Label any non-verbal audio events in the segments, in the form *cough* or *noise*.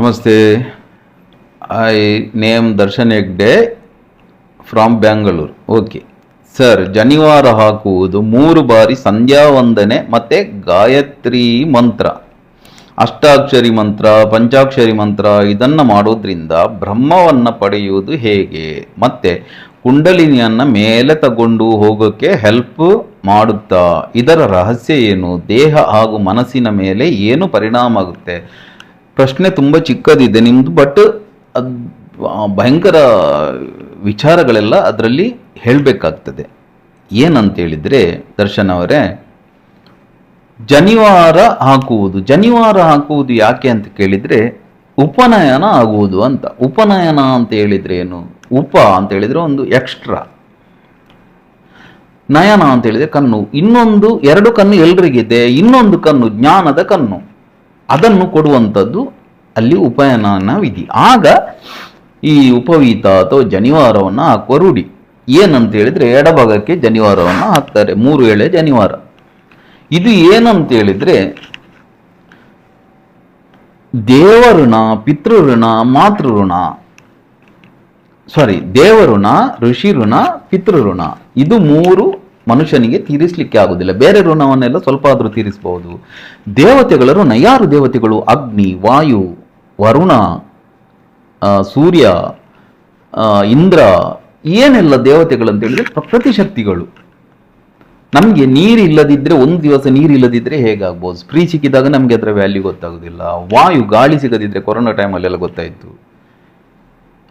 ನಮಸ್ತೆ. I name Darshan Hegde from Bangalore okay sir ಜನಿವಾರ ಹಾಕುವುದು ಮೂರು ಬಾರಿ ಸಂಧ್ಯಾ ವಂದನೆ ಮತ್ತೆ ಗಾಯತ್ರಿ ಮಂತ್ರ. ಅಷ್ಟಾಕ್ಷರಿ ಮಂತ್ರ, ಪಂಚಾಕ್ಷರಿ ಮಂತ್ರ ಇದನ್ನು ಮಾಡೋದ್ರಿಂದ ಬ್ರಹ್ಮವನ್ನು ಪಡೆಯುವುದು ಹೇಗೆ? ಮತ್ತೆ ಕುಂಡಲಿನಿಯನ್ನು ಮೇಲೆ ತಗೊಂಡು ಹೋಗೋಕ್ಕೆ ಹೆಲ್ಪ್ ಮಾಡುತ್ತಾ? ಇದರ ರಹಸ್ಯ ಏನು? ದೇಹ ಹಾಗೂ ಮನಸ್ಸಿನ ಮೇಲೆ ಏನು ಪರಿಣಾಮ ಆಗುತ್ತೆ? ಪ್ರಶ್ನೆ ತುಂಬ ಚಿಕ್ಕದಿದೆ. ನಿಮ್ಮದು ಬಟ್ ಅದು ಭಯಂಕರ ವಿಚಾರಗಳೆಲ್ಲ ಅದರಲ್ಲಿ ಹೇಳಬೇಕಾಗ್ತದೆ. ಏನಂತ ಹೇಳಿದರೆ, ದರ್ಶನ್ ಅವರೇ, ಜನಿವಾರ ಹಾಕುವುದು. ಜನಿವಾರ ಹಾಕುವುದು ಯಾಕೆ ಅಂತ ಕೇಳಿದರೆ, ಉಪನಯನ ಆಗುವುದು ಅಂತ. ಉಪನಯನ ಅಂತ ಹೇಳಿದರೆ ಏನು? ಉಪ ಅಂತ ಹೇಳಿದರೆ ಒಂದು ಎಕ್ಸ್ಟ್ರಾ. ನಯನ ಅಂತ ಹೇಳಿದರೆ ಕಣ್ಣು. ಇನ್ನೊಂದು ಎರಡು ಕಣ್ಣು ಎಲ್ರಿಗಿದೆ. ಇನ್ನೊಂದು ಕಣ್ಣು ಜ್ಞಾನದ ಕಣ್ಣು. ಅದನ್ನು ಕೊಡುವಂಥದ್ದು ಅಲ್ಲಿ ಉಪನಯನ ವಿಧಿ. ಆಗ ಈ ಉಪವೀತ ಅಥವಾ ಜನಿವಾರವನ್ನು ಹಾಕುವ ರೂಢಿ ಏನಂತ ಹೇಳಿದರೆ ಎಡಭಾಗಕ್ಕೆ ಜನಿವಾರವನ್ನು ಹಾಕ್ತಾರೆ. ಮೂರು ಎಳೆ ಜನಿವಾರ. ಇದು ಏನಂತ ಹೇಳಿದ್ರೆ ದೇವಋಣ, ಪಿತೃಋಣ, ಮಾತೃಋಣ. ಸಾರಿ ದೇವಋಣ ಋಷಿ ಋಣ ಪಿತೃಋಣ. ಇದು ಮೂರು ಮನುಷ್ಯನಿಗೆ ತೀರಿಸಲಿಕ್ಕೆ ಆಗುದಿಲ್ಲ. ಬೇರೆ ಋಣವನ್ನೆಲ್ಲ ಸ್ವಲ್ಪ ಆದರೂ ತೀರಿಸಬಹುದು. ದೇವತೆಗಳ ಋಣ ಯಾರು ದೇವತೆಗಳು. ಅಗ್ನಿ, ವಾಯು, ವರುಣ ಸೂರ್ಯ ಇಂದ್ರ, ಏನೆಲ್ಲ ದೇವತೆಗಳು ಅಂತ ಹೇಳಿದ್ರೆ ಪ್ರಕೃತಿ ಶಕ್ತಿಗಳು. ನಮಗೆ ನೀರಿಲ್ಲದಿದ್ದರೆ ಒಂದು ದಿವಸ ನೀರಿಲ್ಲದಿದ್ದರೆ ಹೇಗಾಗ್ಬೋದು? ಫ್ರೀ ಸಿಕ್ಕಿದಾಗ ನಮಗೆ ಅದರ ವ್ಯಾಲ್ಯೂ ಗೊತ್ತಾಗೋದಿಲ್ಲ. ವಾಯು, ಗಾಳಿ ಸಿಗದಿದ್ದರೆ ಕೊರೋನಾ ಟೈಮಲ್ಲೆಲ್ಲ ಗೊತ್ತಾಯಿತು.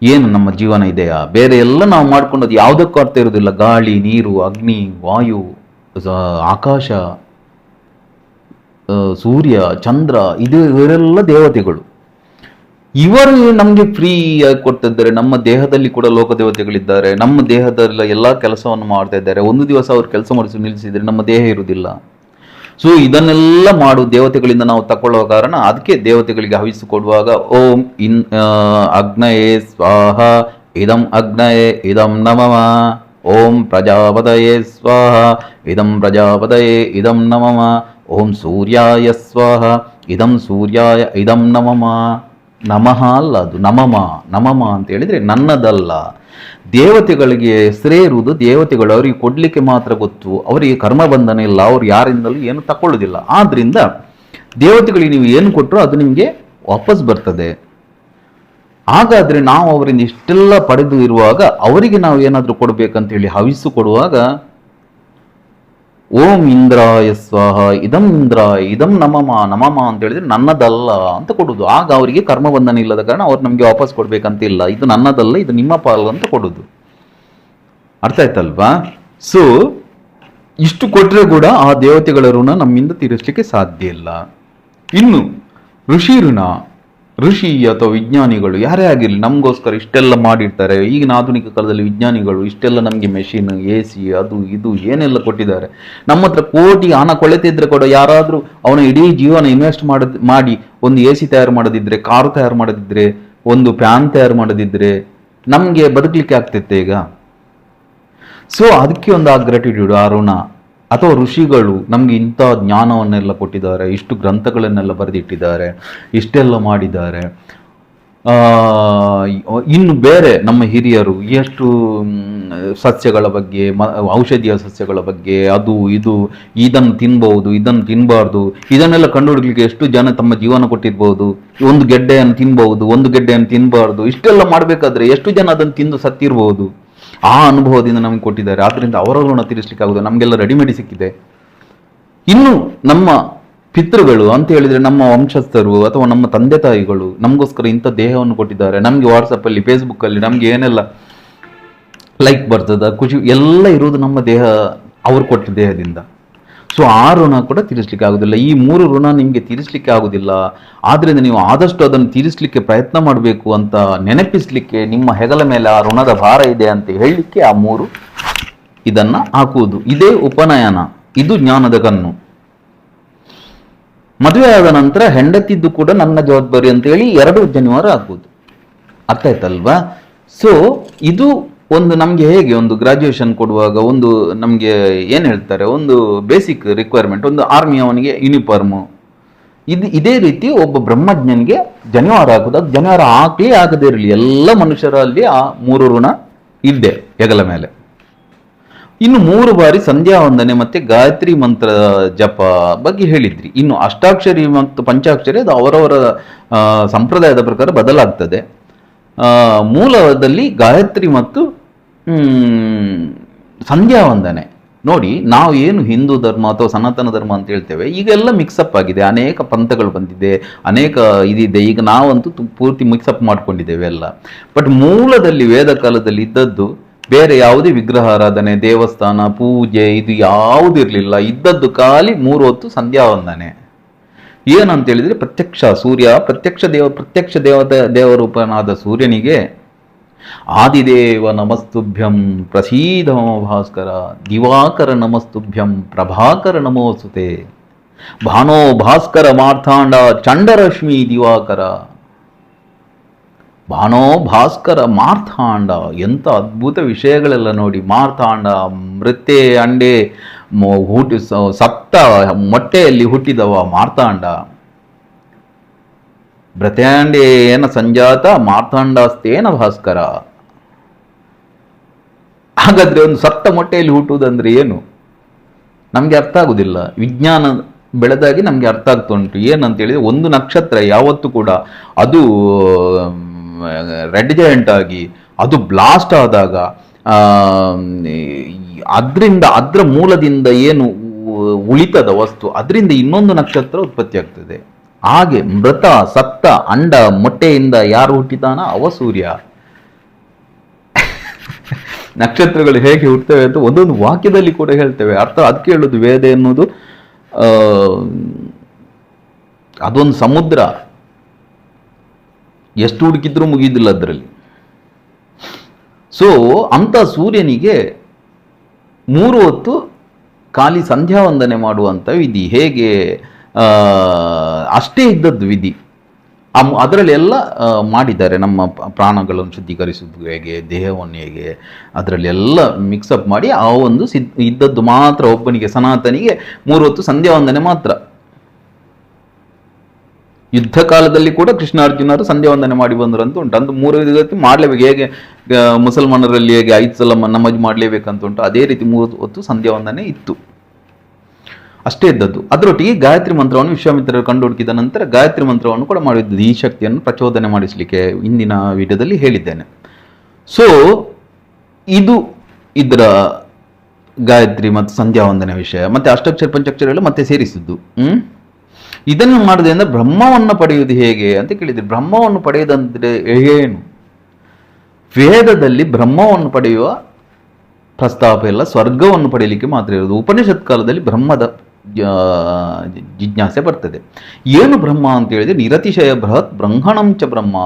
ಏನು ನಮ್ಮ ಜೀವನ ಇದೆಯಾ? ಬೇರೆ ಎಲ್ಲ ನಾವು ಮಾಡ್ಕೊಂಡದ್ದು ಯಾವುದಕ್ಕೂ ಅರ್ಥ ಇರೋದಿಲ್ಲ ಗಾಳಿ, ನೀರು, ಅಗ್ನಿ, ವಾಯು ಆಕಾಶ ಸೂರ್ಯ, ಚಂದ್ರ, ಇದು ಇವರೆಲ್ಲ ದೇವತೆಗಳು. ಇವರು ನಮಗೆ ಫ್ರೀ ಆಗಿ ಕೊಡ್ತಿದ್ದಾರೆ. ನಮ್ಮ ದೇಹದಲ್ಲಿ ಕೂಡ ಲೋಕ ದೇವತೆಗಳಿದ್ದಾರೆ ನಮ್ಮ ದೇಹದಲ್ಲ ಎಲ್ಲ ಕೆಲಸವನ್ನು ಮಾಡ್ತಾ ಇದ್ದಾರೆ. ಒಂದು ದಿವಸ ಅವ್ರು ಕೆಲಸ ಮಾಡಿಸಿ ನಿಲ್ಲಿಸಿದರೆ ನಮ್ಮ ದೇಹ ಇರುವುದಿಲ್ಲ. ಸೊ ಇದನ್ನೆಲ್ಲ ಮಾಡು ದೇವತೆಗಳಿಂದ ನಾವು ತಕೊಳ್ಳುವ ಕಾರಣ ಅದಕ್ಕೆ ದೇವತೆಗಳಿಗೆ ಹವಿಸು ಕೊಡುವಾಗ ಓಂ ಇನ್ ಅಗ್ನಯೇ ಸ್ವಾಹ, ಇದಂ ಅಗ್ನಯೇ, ಇದಂ ನಮಮ ಓಂ ಪ್ರಜಾಪದಯೇ ಸ್ವಾಹ, ಇದಂ ಪ್ರಜಾಪದಯೇ, ಇದಂ ನಮಮ ಓಂ ಸೂರ್ಯಾಯ ಸ್ವಾಹ, ಇದಂ ಸೂರ್ಯಾಯ, ಇದಂ ನಮಮ ನಮಃ ಅಲ್ಲ ಅದು, ನಮಮ ನಮಮ ಅಂತ ಹೇಳಿದ್ರೆ ನನ್ನದಲ್ಲ. ದೇವತೆಗಳಿಗೆ ಹೆಸರೇ ಇರುವುದು ದೇವತೆಗಳು, ಅವರಿಗೆ ಕೊಡ್ಲಿಕ್ಕೆ ಮಾತ್ರ ಗೊತ್ತು. ಅವರಿಗೆ ಕರ್ಮ ಬಂಧನ ಇಲ್ಲ, ಅವ್ರು ಯಾರಿಂದಲೂ ಏನು ತಕೊಳ್ಳೋದಿಲ್ಲ ಆದ್ದರಿಂದ ದೇವತೆಗಳಿಗೆ ನೀವು ಏನು ಕೊಟ್ಟರು ಅದು ನಿಮಗೆ ವಾಪಸ್ ಬರ್ತದೆ. ಹಾಗಾದ್ರೆ ನಾವು ಅವರಿಂದ ಇಷ್ಟೆಲ್ಲ ಪಡೆದು ಇರುವಾಗ ಅವರಿಗೆ ನಾವು ಏನಾದರೂ ಕೊಡ್ಬೇಕಂತ ಹೇಳಿ ಹವಿಸ್ಸು ಕೊಡುವಾಗ ಓಂ ಇಂದ್ರಾಯ ಸ್ವಾಹ, ಇದಂ ಇಂದ್ರಾಯ, ಇದಂ ನಮಮ ನಮಮ ಅಂತ ಹೇಳಿದ್ರೆ ನನ್ನದಲ್ಲ ಅಂತ ಕೊಡುದು. ಆಗ ಅವರಿಗೆ ಕರ್ಮಬಂಧನ ಇಲ್ಲದ ಕಾರಣ ಅವ್ರು ನಮಗೆ ವಾಪಸ್ ಕೊಡ್ಬೇಕಂತ ಇಲ್ಲ ಇದು ನನ್ನದಲ್ಲ, ಇದು ನಿಮ್ಮ ಪಾಲು ಅಂತ ಕೊಡುದು. ಅರ್ಥ ಆಯ್ತಲ್ವಾ? ಸೊ ಇಷ್ಟು ಕೊಟ್ಟರೆ ಕೂಡ ಆ ದೇವತೆಗಳ ಋಣ ನಮ್ಮಿಂದ ತೀರಿಸಲಿಕ್ಕೆ ಸಾಧ್ಯ ಇಲ್ಲ. ಇನ್ನು, ಋಷಿ ಋಣ. ಋಷಿ ಅಥವಾ ವಿಜ್ಞಾನಿಗಳು, ಯಾರೇ ಆಗಿರಲಿ ನಮಗೋಸ್ಕರ ಇಷ್ಟೆಲ್ಲ ಮಾಡಿರ್ತಾರೆ. ಈಗಿನ ಆಧುನಿಕ ಕಾಲದಲ್ಲಿ ವಿಜ್ಞಾನಿಗಳು ಇಷ್ಟೆಲ್ಲ ನಮಗೆ ಮೆಷಿನ್ ಎ ಸಿ ಅದು ಇದು ಏನೆಲ್ಲ ಕೊಟ್ಟಿದ್ದಾರೆ. ನಮ್ಮ ಹತ್ರ ಕೋಟಿ ಹಣ ಕೊಳೆತಿದ್ರೆ ಕೂಡ ಯಾರಾದರೂ ಅವನ ಇಡೀ ಜೀವನ ಇನ್ವೆಸ್ಟ್ ಮಾಡ ಮಾಡಿ ಒಂದು ಎ ಸಿ ತಯಾರು ಮಾಡದಿದ್ರೆ, ಕಾರು ತಯಾರು ಮಾಡದಿದ್ರೆ, ಒಂದು ಫ್ಯಾನ್ ತಯಾರು ಮಾಡದಿದ್ರೆ ನಮಗೆ ಬದುಕಲಿಕ್ಕೆ ಆಗ್ತಿತ್ತೆ ಈಗ. ಸೊ ಅದಕ್ಕೆ ಒಂದು ಆ ಗ್ರಾಟಿಟ್ಯೂಡ್ ಆ ಅಥವಾ ಋಷಿಗಳು ನಮಗೆ ಇಂಥ ಜ್ಞಾನವನ್ನೆಲ್ಲ ಕೊಟ್ಟಿದ್ದಾರೆ, ಇಷ್ಟು ಗ್ರಂಥಗಳನ್ನೆಲ್ಲ ಬರೆದಿಟ್ಟಿದ್ದಾರೆ, ಇಷ್ಟೆಲ್ಲ ಮಾಡಿದ್ದಾರೆ. ಇನ್ನು ಬೇರೆ ನಮ್ಮ ಹಿರಿಯರು, ಎಷ್ಟು ಸಸ್ಯಗಳ ಬಗ್ಗೆ, ಮ, ಔಷಧೀಯ ಸಸ್ಯಗಳ ಬಗ್ಗೆ, ಅದು, ಇದು, ಇದನ್ನು ತಿನ್ಬಹುದು ಇದನ್ನು ತಿನ್ನಬಾರ್ದು ಇದನ್ನೆಲ್ಲ ಕಂಡುಹಿಡಲಿಕ್ಕೆ ಎಷ್ಟು ಜನ ತಮ್ಮ ಜೀವನ ಕೊಟ್ಟಿರ್ಬೋದು, ಒಂದು ಗೆಡ್ಡೆಯನ್ನು ತಿನ್ಬಹುದು ಒಂದು ಗೆಡ್ಡೆಯನ್ನು ತಿನ್ನಬಾರ್ದು ಇಷ್ಟೆಲ್ಲ ಮಾಡಬೇಕಾದ್ರೆ ಎಷ್ಟು ಜನ ಅದನ್ನು ತಿಂದು ಸತ್ತಿರ್ಬೋದು? ಆ ಅನುಭವದಿಂದ ನಮ್ಗೆ ಕೊಟ್ಟಿದ್ದಾರೆ. ಆದ್ದರಿಂದ ಅವರ ಋಣ ತೀರಿಸಲಿಕ್ಕೆ ಆಗುದು ನಮಗೆಲ್ಲ ರೆಡಿಮೇಡ್ ಸಿಕ್ಕಿದೆ. ಇನ್ನು ನಮ್ಮ ಪಿತೃಗಳು ಅಂತ ಹೇಳಿದ್ರೆ ನಮ್ಮ ವಂಶಸ್ಥರು ಅಥವಾ ನಮ್ಮ ತಂದೆ ತಾಯಿಗಳು ನಮಗೋಸ್ಕರ ಇಂಥ ದೇಹವನ್ನು ಕೊಟ್ಟಿದ್ದಾರೆ. ನಮಗೆ ವಾಟ್ಸಪ್ಪಲ್ಲಿ ಅಲ್ಲಿ ನಮ್ಗೆ ಏನೆಲ್ಲ ಲೈಕ್ ಬರ್ತದ, ಖುಷಿ ಎಲ್ಲ ಇರೋದು ನಮ್ಮ ದೇಹ, ಅವ್ರು ಕೊಟ್ಟ ದೇಹದಿಂದ. ಸೊ ಆ ಋಣ ಕೂಡ ತೀರಿಸಲಿಕ್ಕೆ ಆಗುದಿಲ್ಲ. ಈ ಮೂರು ಋಣ ನಿಮಗೆ ತೀರಿಸಲಿಕ್ಕೆ ಆಗುದಿಲ್ಲ. ಆದ್ರಿಂದ ನೀವು ಆದಷ್ಟು ಅದನ್ನು ತೀರಿಸಲಿಕ್ಕೆ ಪ್ರಯತ್ನ ಮಾಡಬೇಕು ಅಂತ ನೆನಪಿಸ್ಲಿಕ್ಕೆ ನಿಮ್ಮ ಹೆಗಲ ಮೇಲೆ ಆ ಋಣದ ಭಾರ ಇದೆ ಅಂತ ಹೇಳಲಿಕ್ಕೆ ಆ ಮೂರು ಇದನ್ನ ಹಾಕುವುದು. ಇದೇ ಉಪನಯನ. ಇದು ಜ್ಞಾನದ ಕನ್ನು ಮದುವೆ ಆದ ನಂತರ ಹೆಂಡತಿದ್ದು ಕೂಡ ನನ್ನ ಜವಾಬ್ದಾರಿ ಅಂತ ಹೇಳಿ ಎರಡು ಜನಿವಾರ ಹಾಕುವುದು ಅರ್ಥ ಆಯ್ತಲ್ವಾ? ಸೊ ಇದು ಒಂದು ನಮಗೆ ಹೇಗೆ ಒಂದು ಗ್ರಾಜ್ಯುಯೇಷನ್ ಕೊಡುವಾಗ ಒಂದು ನಮಗೆ ಏನು ಹೇಳ್ತಾರೆ, ಒಂದು ಬೇಸಿಕ್ ರಿಕ್ವೈರ್ಮೆಂಟ್ ಒಂದು ಆರ್ಮಿ ಅವನಿಗೆ ಯೂನಿಫಾರ್ಮು ಇದು ಇದೇ ರೀತಿ ಒಬ್ಬ ಬ್ರಹ್ಮಜ್ಞನಿಗೆ ಜನಿವಾರ ಆಗೋದು, ಅದು ಜನಿವಾರ ಹಾಕಲಿ ಆಗದೇ ಇರಲಿ, ಎಲ್ಲ ಮನುಷ್ಯರಲ್ಲಿ ಆ ಮೂರು ಋಣ ಇದ್ದೆ ಹೆಗಲ ಮೇಲೆ. ಇನ್ನು ಮೂರು ಬಾರಿ ಸಂಧ್ಯಾ ವಂದನೆ ಮತ್ತು ಗಾಯತ್ರಿ ಮಂತ್ರ ಜಪ ಬಗ್ಗೆ ಹೇಳಿದ್ರಿ. ಇನ್ನು ಅಷ್ಟಾಕ್ಷರಿ ಮತ್ತು ಪಂಚಾಕ್ಷರಿ ಅದು ಅವರವರ ಸಂಪ್ರದಾಯದ ಪ್ರಕಾರ ಬದಲಾಗ್ತದೆ. ಮೂಲದಲ್ಲಿ ಗಾಯತ್ರಿ ಮತ್ತು ಸಂಧ್ಯಾ ವಂದನೆ ನೋಡಿ, ನಾವು ಏನು ಹಿಂದೂ ಧರ್ಮ ಅಥವಾ ಸನಾತನ ಧರ್ಮ ಅಂತ ಹೇಳ್ತೇವೆ, ಈಗೆಲ್ಲ ಮಿಕ್ಸಪ್ ಆಗಿದೆ. ಅನೇಕ ಪಂಥಗಳು ಬಂದಿದೆ, ಅನೇಕ ಇದಿದೆ. ಈಗ ನಾವಂತೂ ಪೂರ್ತಿ ಮಿಕ್ಸಪ್ ಮಾಡ್ಕೊಂಡಿದ್ದೇವೆ ಎಲ್ಲ. ಬಟ್ ಮೂಲದಲ್ಲಿ ವೇದ ಕಾಲದಲ್ಲಿ ಇದ್ದದ್ದು ಬೇರೆ ಯಾವುದೇ ವಿಗ್ರಹ ಆರಾಧನೆ, ದೇವಸ್ಥಾನ, ಪೂಜೆ, ಇದು ಯಾವುದೂ ಇರಲಿಲ್ಲ. ಇದ್ದದ್ದು ಖಾಲಿ ಮೂರು ಹೊತ್ತು ಸಂಧ್ಯಾ ವಂದನೆ ಏನಂತ ಹೇಳಿದ್ರೆ ಪ್ರತ್ಯಕ್ಷ ಸೂರ್ಯ, ಪ್ರತ್ಯಕ್ಷ ದೇವ, ಪ್ರತ್ಯಕ್ಷ ದೇವತೆ ದೇವರೂಪನಾದ ಸೂರ್ಯನಿಗೆ ಆದಿದೇವ ನಮಸ್ತುಭ್ಯಂ ಪ್ರಸೀದ ಭಾಸ್ಕರ, ದಿವಾಕರ ನಮಸ್ತುಭ್ಯಂ ಪ್ರಭಾಕರ ನಮೋಸುತೆ. ಭಾನೋ ಭಾಸ್ಕರ ಮಾರ್ಥಾಂಡ ಚಂಡರಶ್ಮಿ ದಿವಾಕರ. ಭಾನೋ ಭಾಸ್ಕರ ಮಾರ್ಥಾಂಡ, ಎಂಥ ಅದ್ಭುತ ವಿಷಯಗಳೆಲ್ಲ ನೋಡಿ ಮಾರ್ಥಾಂಡ ಮೃತ್ಯೆ ಅಂಡೆ ಹುಟ್ಟಿ ಸತ್ತ ಮೊಟ್ಟೆಯಲ್ಲಿ ಹುಟ್ಟಿದವ ಮಾರ್ಥಾಂಡ. ಭೃತ್ಯಾಂಡೇನ ಸಂಜಾತ ಮಾರ್ಥಾಂಡಾಸ್ತೇನ ಭಾಸ್ಕರ. ಹಾಗಾದ್ರೆ ಒಂದು ಸತ್ತ ಮೊಟ್ಟೆಯಲ್ಲಿ ಹುಟ್ಟುವುದಂದ್ರೆ ಏನು? ನಮಗೆ ಅರ್ಥ ಆಗುದಿಲ್ಲ. ವಿಜ್ಞಾನ ಬೆಳೆದಾಗಿ ನಮಗೆ ಅರ್ಥ ಆಗ್ತಾ ಉಂಟು ಏನಂತ ಹೇಳಿದ್ರೆ ಒಂದು ನಕ್ಷತ್ರ ಯಾವತ್ತೂ ಕೂಡ ಅದು ರೆಡ್ ಜಾಯಿಂಟ್ ಆಗಿ, ಅದು ಬ್ಲಾಸ್ಟ್ ಆದಾಗ ಅದರಿಂದ, ಅದರ ಮೂಲದಿಂದ ಏನು ಉಳಿತದ ವಸ್ತು, ಅದರಿಂದ ಇನ್ನೊಂದು ನಕ್ಷತ್ರ ಉತ್ಪತ್ತಿ ಆಗ್ತದೆ ಹಾಗೆ ಮೃತ, ಸತ್ತ, ಅಂಡ, ಮೊಟ್ಟೆಯಿಂದ ಯಾರು ಹುಟ್ಟಿದಾನ ಅವ ಸೂರ್ಯ. ನಕ್ಷತ್ರಗಳು ಹೇಗೆ ಹುಟ್ಟುತ್ತವೆ ಅಂತ ಒಂದೊಂದು ವಾಕ್ಯದಲ್ಲಿ ಕೂಡ ಹೇಳ್ತೇವೆ. ಅರ್ಥ ಅದಕ್ಕೆ ಹೇಳೋದು ವೇದ ಎನ್ನುವುದು ಅದೊಂದು ಸಮುದ್ರ. ಎಷ್ಟು ಹುಡುಕಿದ್ರೂ ಮುಗಿದಿಲ್ಲ ಅದರಲ್ಲಿ. ಸೊ ಅಂತ ಸೂರ್ಯನಿಗೆ ಮೂರು ಹೊತ್ತು ಖಾಲಿ ಸಂಧ್ಯಾ ವಂದನೆ ಮಾಡುವಂಥ ವಿಧಿ. ಹೇಗೆ? ಅಷ್ಟೇ ಇದ್ದದ್ದು ವಿಧಿ. ಅದರಲ್ಲಿ ಎಲ್ಲ ಮಾಡಿದ್ದಾರೆ. ನಮ್ಮ ಪ್ರಾಣಗಳನ್ನು ಶುದ್ಧೀಕರಿಸುವುದು ಹೇಗೆ ದೇಹವನ್ನು ಹೇಗೆ, ಅದರಲ್ಲಿ ಎಲ್ಲ ಮಿಕ್ಸಪ್ ಮಾಡಿ ಆ ಒಂದು ಇದ್ದದ್ದು ಮಾತ್ರ ಒಬ್ಬನಿಗೆ, ಸನಾತನಿಗೆ ಮೂರು ಹೊತ್ತು ಸಂಧ್ಯಾ ವಂದನೆ ಮಾತ್ರ. ಯುದ್ಧ ಕಾಲದಲ್ಲಿ ಕೂಡ ಕೃಷ್ಣಾರ್ಜುನರು ಸಂಧ್ಯಾ ವಂದನೆ ಮಾಡಿ ಬಂದರು ಅಂತ ಉಂಟು. ಅಂದು ಮೂರು ಹೊತ್ತು ಮಾಡಲೇಬೇಕು. ಹೇಗೆ ಮುಸಲ್ಮಾನರಲ್ಲಿ ಹೇಗೆ ಐದು ಸಲ ನಮಾಜ್ ಮಾಡಲೇಬೇಕಂತ ಉಂಟು. ಅದೇ ರೀತಿ ಮೂರು ಹೊತ್ತು ಸಂಧ್ಯಾ ವಂದನೆ ಇತ್ತು. ಅಷ್ಟೇ ಇದ್ದದ್ದು. ಅದರೊಟ್ಟಿಗೆ ಗಾಯತ್ರಿ ಮಂತ್ರವನ್ನು ವಿಶ್ವಾಮಿತ್ರರು ಕಂಡು ಹುಡುಕಿದ ನಂತರ ಗಾಯತ್ರಿ ಮಂತ್ರವನ್ನು ಕೂಡ ಮಾಡಿದ್ದು. ಈ ಶಕ್ತಿಯನ್ನು ಪ್ರಚೋದನೆ ಮಾಡಿಸಲಿಕ್ಕೆ ಇಂದಿನ ವಿಡಿಯೋದಲ್ಲಿ ಹೇಳಿದ್ದೇನೆ. ಸೊ ಇದು ಇದರ ಗಾಯತ್ರಿ ಮತ್ತು ಸಂಧ್ಯಾ ವಂದನೆ ವಿಷಯ. ಮತ್ತೆ ಅಷ್ಟಾಕ್ಷರ ಪಂಚಾಕ್ಷರ ಮತ್ತೆ ಸೇರಿಸಿದ್ದು. ಹ್ಮ್? ಇದನ್ನು ಮಾಡೋದ್ರಿಂದ ಬ್ರಹ್ಮವನ್ನು ಪಡೆಯುವುದು ಹೇಗೆ ಅಂತ ಕೇಳಿದ್ರೆ. ಬ್ರಹ್ಮವನ್ನು ಪಡೆಯುವುದಂದ್ರೆ ಏನು? ವೇದದಲ್ಲಿ ಬ್ರಹ್ಮವನ್ನು ಪಡೆಯುವ ಪ್ರಸ್ತಾಪ ಎಲ್ಲ ಸ್ವರ್ಗವನ್ನು ಪಡೆಯಲಿಕ್ಕೆ ಮಾತ್ರ ಇರೋದು ಉಪನಿಷತ್ ಕಾಲದಲ್ಲಿ ಬ್ರಹ್ಮದ ಜಿಜ್ಞಾಸೆ ಬರ್ತದೆ. ಏನು ಬ್ರಹ್ಮ ಅಂತ ಹೇಳಿದ್ರೆ ನಿರತಿಶಯ ಬೃಹತ್ ಬ್ರಹ್ಮಣಂ ಚ ಬ್ರಹ್ಮ,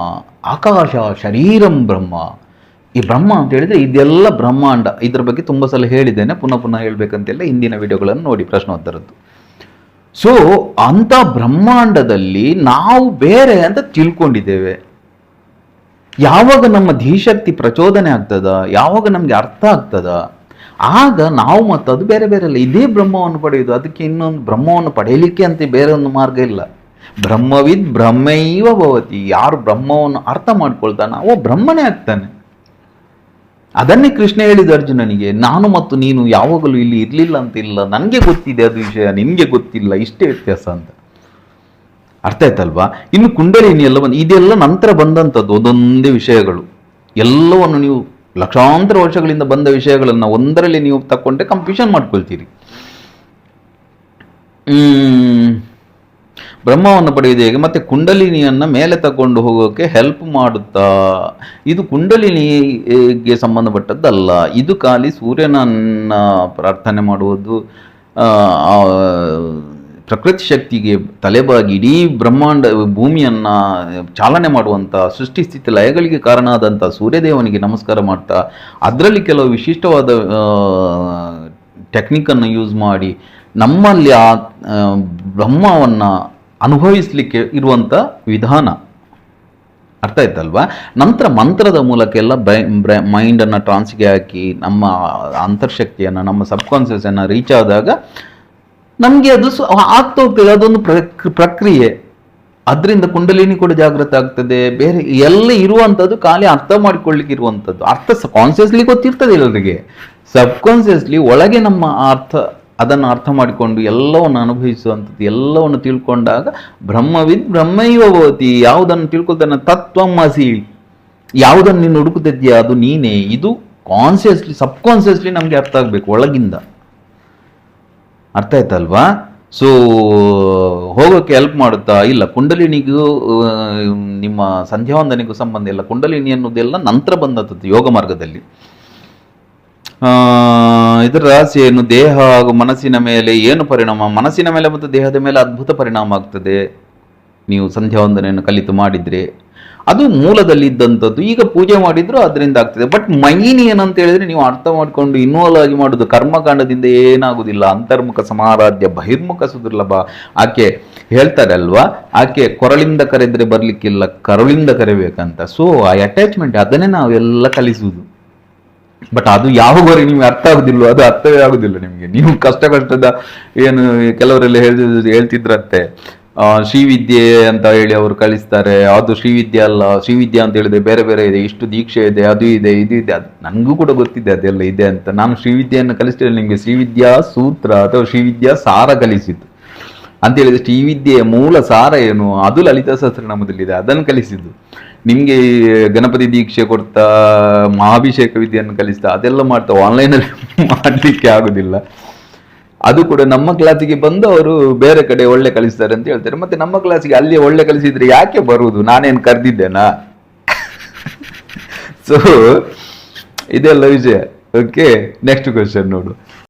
ಆಕಾಶ ಶರೀರಂ ಬ್ರಹ್ಮ. ಈ ಬ್ರಹ್ಮ ಅಂತ ಹೇಳಿದ್ರೆ ಇದೆಲ್ಲ ಬ್ರಹ್ಮಾಂಡ. ಇದ್ರ ಬಗ್ಗೆ ತುಂಬ ಸಲ ಹೇಳಿದ್ದೇನೆ, ಪುನಃ ಪುನಃ ಹೇಳಬೇಕಂತೆಲ್ಲ ಹಿಂದಿನ ವಿಡಿಯೋಗಳನ್ನು ನೋಡಿ ಪ್ರಶ್ನೋತ್ತರದ್ದು. ಸೊ ಅಂತ ಬ್ರಹ್ಮಾಂಡದಲ್ಲಿ ನಾವು ಬೇರೆ ಅಂತ ತಿಳ್ಕೊಂಡಿದ್ದೇವೆ. ಯಾವಾಗ ನಮ್ಮ ಧೀಶಕ್ತಿ ಪ್ರಚೋದನೆ ಆಗ್ತದ? ಯಾವಾಗ ನಮಗೆ ಅರ್ಥ ಆಗ್ತದ? ಆಗ ನಾವು ಮತ್ತು ಅದು ಬೇರೆ ಬೇರೆ ಅಲ್ಲ. ಇದೇ ಬ್ರಹ್ಮವನ್ನು ಪಡೆಯುವುದು. ಅದಕ್ಕೆ ಇನ್ನೊಂದು ಬ್ರಹ್ಮವನ್ನು ಪಡೆಯಲಿಕ್ಕೆ ಅಂತ ಬೇರೆ ಒಂದು ಮಾರ್ಗ ಇಲ್ಲ. ಬ್ರಹ್ಮವಿದ್ ಬ್ರಹ್ಮೈವ ಭವತಿ. ಯಾರು ಬ್ರಹ್ಮವನ್ನು ಅರ್ಥ ಮಾಡ್ಕೊಳ್ತಾನ ಅವ ಬ್ರಹ್ಮನೇ ಆಗ್ತಾನೆ. ಅದನ್ನೇ ಕೃಷ್ಣ ಹೇಳಿದ ಅರ್ಜುನನಿಗೆ, ನಾನು ಮತ್ತು ನೀನು ಯಾವಾಗಲೂ ಇಲ್ಲಿ ಇರಲಿಲ್ಲ ಅಂತ ಇಲ್ಲ. ನನಗೆ ಗೊತ್ತಿದೆ ಅದು ವಿಷಯ, ನಿಮಗೆ ಗೊತ್ತಿಲ್ಲ. ಇಷ್ಟೇ ವ್ಯತ್ಯಾಸ ಅಂತ. ಅರ್ಥ ಆಯ್ತಲ್ವಾ? ಇನ್ನು ಕುಂಡಲಿನಿ ಎಲ್ಲ ಬಂದು ಇದೆಲ್ಲ ನಂತರ ಬಂದಂಥದ್ದು ಒಂದೊಂದೇ ವಿಷಯಗಳು. ಎಲ್ಲವನ್ನು ನೀವು ಲಕ್ಷಾಂತರ ವರ್ಷಗಳಿಂದ ಬಂದ ವಿಷಯಗಳನ್ನು ಒಂದರಲ್ಲಿ ನೀವು ತಕ್ಕೊಂಡ್ರೆ ಕಂಪ್ಯೂಷನ್ ಮಾಡ್ಕೊಳ್ತೀರಿ. ಹ್ಮ್. ಬ್ರಹ್ಮವನ್ನು ಪಡೆಯುವುದು ಹೇಗೆ? ಮತ್ತೆ ಕುಂಡಲಿನಿಯನ್ನ ಮೇಲೆ ತಗೊಂಡು ಹೋಗೋಕ್ಕೆ ಹೆಲ್ಪ್ ಮಾಡುತ್ತಾ? ಇದು ಕುಂಡಲಿನಿಗೆ ಸಂಬಂಧಪಟ್ಟದ್ದಲ್ಲ. ಇದು ಖಾಲಿ ಸೂರ್ಯನನ್ನು ಪ್ರಾರ್ಥನೆ ಮಾಡುವುದು ಪ್ರಕೃತಿ ಶಕ್ತಿಗೆ ತಲೆಬಾಗಿ ಇಡೀ ಬ್ರಹ್ಮಾಂಡ ಭೂಮಿಯನ್ನು ಚಾಲನೆ ಮಾಡುವಂಥ ಸೃಷ್ಟಿ ಸ್ಥಿತಿ ಲಯಗಳಿಗೆ ಕಾರಣ ಆದಂಥ ಸೂರ್ಯದೇವನಿಗೆ ನಮಸ್ಕಾರ ಮಾಡ್ತಾ, ಅದರಲ್ಲಿ ಕೆಲವು ವಿಶಿಷ್ಟವಾದ ಟೆಕ್ನಿಕನ್ನು ಯೂಸ್ ಮಾಡಿ ನಮ್ಮಲ್ಲಿ ಆ ಬ್ರಹ್ಮವನ್ನು ಅನುಭವಿಸಲಿಕ್ಕೆ ಇರುವಂಥ ವಿಧಾನ. ಅರ್ಥ ಆಯ್ತಲ್ವಾ? ನಂತರ ಮಂತ್ರದ ಮೂಲಕ ಎಲ್ಲ ಬ್ರೈ ಮೈಂಡನ್ನು ಟ್ರಾನ್ಸ್ಗೆ ಹಾಕಿ ನಮ್ಮ ಅಂತರ್ಶಕ್ತಿಯನ್ನು, ನಮ್ಮ ಸಬ್ಕಾನ್ಷಿಯಸನ್ನು ರೀಚ್ ಆದಾಗ ನಮ್ಗೆ ಅದು ಆಗ್ತಾ ಹೋಗ್ತದೆ ಅದೊಂದು ಪ್ರಕ್- ಪ್ರಕ್ರಿಯೆ. ಅದರಿಂದ ಕುಂಡಲಿನಿ ಕೂಡ ಜಾಗೃತ ಆಗ್ತದೆ. ಬೇರೆ ಎಲ್ಲ ಇರುವಂತದ್ದು ಖಾಲಿ ಅರ್ಥ ಮಾಡಿಕೊಳ್ಳಿಕ್ಕೆ ಇರುವಂತದ್ದು. ಅರ್ಥ ಕಾನ್ಸಿಯಸ್ಲಿ ಗೊತ್ತಿರ್ತದೆ ಎಲ್ಲರಿಗೆ. ಸಬ್ ಕಾನ್ಸಿಯಸ್ಲಿ ಒಳಗೆ ನಮ್ಮ ಅರ್ಥ, ಅದನ್ನು ಅರ್ಥ ಮಾಡಿಕೊಂಡು ಎಲ್ಲವನ್ನು ಅನುಭವಿಸುವಂಥದ್ದು ಎಲ್ಲವನ್ನು ತಿಳ್ಕೊಂಡಾಗ ಬ್ರಹ್ಮವಿದ್ ಬ್ರಹ್ಮೈವ ಭವತಿ. ಯಾವುದನ್ನು ತಿಳ್ಕೊಳ್ತಾನೆ? ತತ್ವಮಸಿ ಯಾವುದನ್ನು ನೀನು ಹುಡುಕುತ್ತಿದ್ಯಾ ಅದು ನೀನೇ. ಇದು ಕಾನ್ಸಿಯಸ್ಲಿ ಸಬ್ ಕಾನ್ಸಿಯಸ್ಲಿ ನಮಗೆ ಅರ್ಥ ಆಗಬೇಕು ಒಳಗಿಂದ. ಅರ್ಥ ಆಯ್ತಲ್ವಾ? ಸೊ ಹೋಗೋಕ್ಕೆ ಹೆಲ್ಪ್ ಮಾಡುತ್ತಾ? ಇಲ್ಲ, ಕುಂಡಲಿನಿಗೂ ನಿಮ್ಮ ಸಂಧ್ಯಾವಂದನೆಗೂ ಸಂಬಂಧ ಇಲ್ಲ. ಕುಂಡಲಿನಿ ಅನ್ನೋದೆಲ್ಲ ನಂತರ ಬಂದದ್ದು ಯೋಗ ಮಾರ್ಗದಲ್ಲಿ. ಇದರ ರಾಶಿಯನ್ನು ದೇಹ ಹಾಗೂ ಮನಸ್ಸಿನ ಮೇಲೆ ಏನು ಪರಿಣಾಮ? ಮನಸ್ಸಿನ ಮೇಲೆ ಮತ್ತು ದೇಹದ ಮೇಲೆ ಅದ್ಭುತ ಪರಿಣಾಮ ಆಗ್ತದೆ. ನೀವು ಸಂಧ್ಯಾವಂದನೆಯನ್ನು ಕಲಿತು ಮಾಡಿದ್ರೆ. ಅದು ಮೂಲದಲ್ಲಿ ಇದ್ದಂಥದ್ದು ಈಗ ಪೂಜೆ ಮಾಡಿದ್ರು ಅದರಿಂದ ಆಗ್ತದೆ. ಬಟ್ ಮೈನ್ ಏನಂತ ಹೇಳಿದ್ರೆ ನೀವು ಅರ್ಥ ಮಾಡ್ಕೊಂಡು ಇನ್ವಾಲ್ವ್ ಆಗಿ ಮಾಡೋದು ಕರ್ಮಕಾಂಡದಿಂದ ಏನಾಗುದಿಲ್ಲ. ಅಂತರ್ಮುಖ ಸಮಾರಾಧ್ಯ, ಬಹಿರ್ಮುಖ ಸುದುರ್ಲಭ. ಆಕೆ ಹೇಳ್ತಾರೆ ಅಲ್ವಾ ಆಕೆ ಕೊರಳಿಂದ ಕರೆದ್ರೆ ಬರ್ಲಿಕ್ಕಿಲ್ಲ, ಕರುಳಿಂದ ಕರಿಬೇಕಂತ. ಸೊ ಆ ಅಟ್ಯಾಚ್ಮೆಂಟ್ ಅದನ್ನೇ ನಾವೆಲ್ಲ ಕಲಿಸುವುದು ಬಟ್ ಅದು ಯಾವಾಗವರೆಗೆ ನಿಮ್ಗೆ ಅರ್ಥ ಆಗುದಿಲ್ಲ ಅದು ಅರ್ಥವೇ ಆಗುದಿಲ್ಲ ನಿಮಗೆ. ನೀವು ಕಷ್ಟ, ಕಷ್ಟದ ಏನು ಕೆಲವರೆಲ್ಲ ಹೇಳ್ತಿದ್ರು ಹೇಳ್ತಿದ್ರಂತೆ. ಶ್ರೀವಿದ್ಯೆ ಅಂತ ಹೇಳಿ ಅವರು ಕಲಿಸ್ತಾರೆ ಅದು ಶ್ರೀವಿದ್ಯೆ ಅಲ್ಲ. ಶ್ರೀವಿದ್ಯೆ ಅಂತ ಹೇಳಿದ್ರೆ ಬೇರೆ ಬೇರೆ ಇದೆ. ಇಷ್ಟು ದೀಕ್ಷೆ ಇದೆ, ಅದು ಇದೆ, ಇದು ಇದೆ. ಅದು ನನಗೂ ಕೂಡ ಗೊತ್ತಿದೆ, ಅದೆಲ್ಲ ಇದೆ ಅಂತ. ನಾನು ಶ್ರೀವಿದ್ಯೆಯನ್ನು ಕಲಿಸ್ತೇನೆ ನಿಮಗೆ ಶ್ರೀವಿದ್ಯಾ ಸೂತ್ರ ಅಥವಾ ಶ್ರೀವಿದ್ಯಾ ಸಾರ ಕಲಿಸಿದ್ದು. ಅಂತ ಹೇಳಿದ್ರೆ ಶ್ರೀವಿದ್ಯೆಯ ಮೂಲ ಸಾರ ಏನು? ಅದು ಲಲಿತಾ ಸಹಸ್ರನಾಮದಲ್ಲಿದೆ. ಅದನ್ನು ಕಲಿಸಿದ್ದು. ನಿಮಗೆ ಗಣಪತಿ ದೀಕ್ಷೆ ಕೊಡ್ತಾ, ಮಹಾಭಿಷೇಕ ವಿದ್ಯೆಯನ್ನು ಕಲಿಸ್ತಾ, ಅದೆಲ್ಲ ಮಾಡ್ತಾ ಆನ್ಲೈನಲ್ಲಿ *laughs* ಮಾಡಲಿಕ್ಕೆ ಆಗುದಿಲ್ಲ. ಅದು ಕೂಡ ನಮ್ಮ ಕ್ಲಾಸಿಗೆ ಬಂದು ಅವರು ಬೇರೆ ಕಡೆ ಒಳ್ಳೆ ಕಲಿಸ್ತಾರೆ ಅಂತ ಹೇಳ್ತಾರೆ. ಮತ್ತೆ ನಮ್ಮ ಕ್ಲಾಸಿಗೆ ಅಲ್ಲಿ ಒಳ್ಳೆ ಕಲಿಸಿದ್ರೆ ಯಾಕೆ ಬರುವುದು? ನಾನೇನು ಕರೆದಿದ್ದೇನಾ? ಸೊ *laughs* ಇದೆಲ್ಲ ವಿಜಯ ಓಕೆ ನೆಕ್ಸ್ಟ್ ಕ್ವೆಶನ್ ನೋಡು.